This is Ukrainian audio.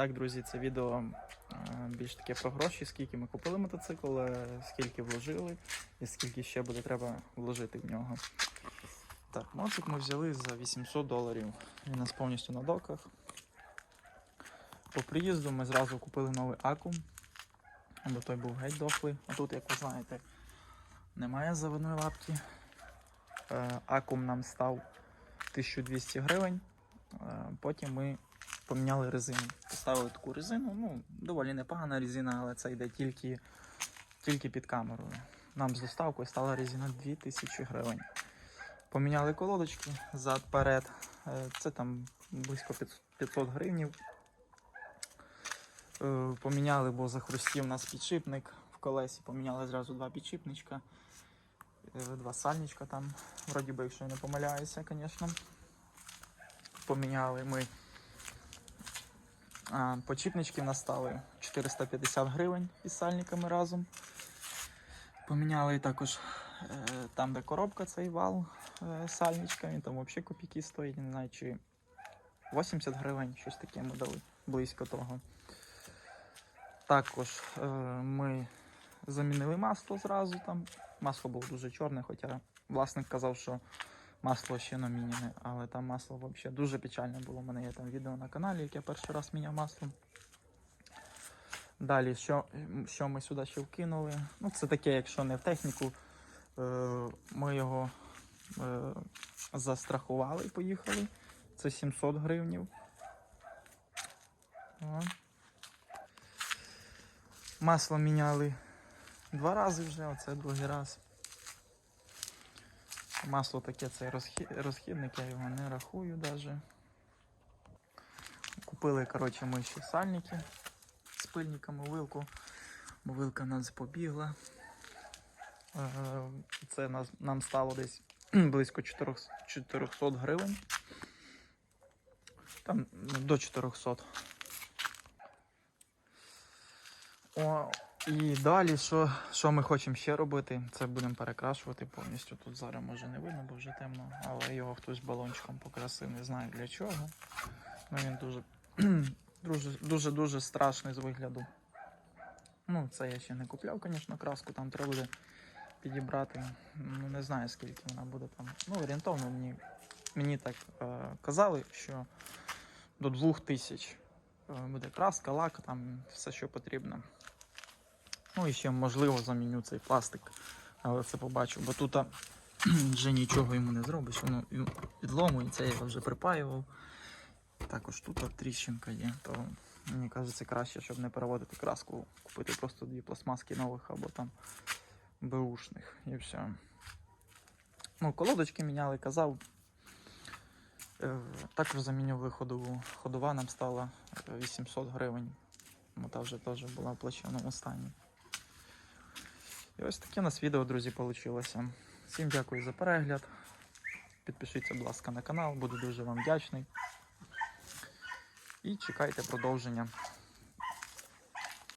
так, друзі, це відео е, більш таке про гроші, скільки ми купили мотоцикл, е, скільки вложили і скільки ще буде треба вложити в нього. Так, мотик ми взяли за 800 доларів. Він у нас повністю на доках. По приїзду ми зразу купили новий акум, бо той був геть дохлий. А тут, як ви знаєте, немає заводної лапки. Е, Акум нам став 1200 гривень. Потім ми поміняли резину. Поставили таку резину. Ну, доволі непогана резина, але це йде тільки, тільки під камерою. Нам з доставкою стала резина 2000 гривень. Поміняли колодочки зад-перед. Е, Це там близько 500 500 гривнів. Е, Поміняли, бо захрустів у нас підшипник в колесі. Поміняли зразу два підшипничка, е, два сальничка там, вроді би, якщо я не помиляюся, звісно. Поміняли ми. Почіпнички в нас стали 450 гривень із сальниками разом. Поміняли також е, там, де коробка, цей вал е, сальничка, він там взагалі копійки стоїть, не знаю, чи 80 гривень, щось таке ми дали близько того. Також е, ми замінили масло зразу там. Масло було дуже чорне, хоча власник казав, що масло ще наміняне, але там масло взагалі дуже печальне було. У мене є там відео на каналі, як я перший раз міняв масло. Далі, що, що ми сюди ще вкинули? Ну, це таке, якщо не в техніку, е, ми його е, застрахували і поїхали. Це 700 гривнів. Масло міняли два рази вже, оце другий раз. Масло таке це розхід, розхідник, я його не рахую навіть. Купили, коротше, ми ще сальники з пильниками, вилку. Вилка нас побігла. Е, Це нам стало десь близько 400 400 гривень. Там ну, до 400. О, і далі, що, що ми хочемо ще робити, це будемо перекрашувати повністю. Тут зараз може не видно, бо вже темно, але його хтось балончиком покрасив, не знаю для чого. Ну він дуже дуже дуже дуже страшний з вигляду. Ну, це я ще не купляв, звісно, краску, там треба буде підібрати. Ну, не знаю скільки вона буде там. Ну, орієнтовно мені, мені так е, казали, що до 2000 е, буде краска, лак, там все, що потрібно. Ну і ще можливо заміню цей пластик. Але це побачу, бо тут вже нічого йому не зробиш. Воно відломується, я його вже припаював. Також тут тріщинка є, то мені кажеться краще, щоб не переводити краску, купити просто дві пластмаски нових або там беушних і все. Ну, колодочки міняли, казав. Е, Також замінювали ходову. Ходова нам стала е, 800 гривень. Ну, та вже теж була в плачевному стані. І ось таке у нас відео, друзі, вийшло. Всім дякую за перегляд. Підпишіться, будь ласка, на канал, буду дуже вам вдячний. І чекайте продовження.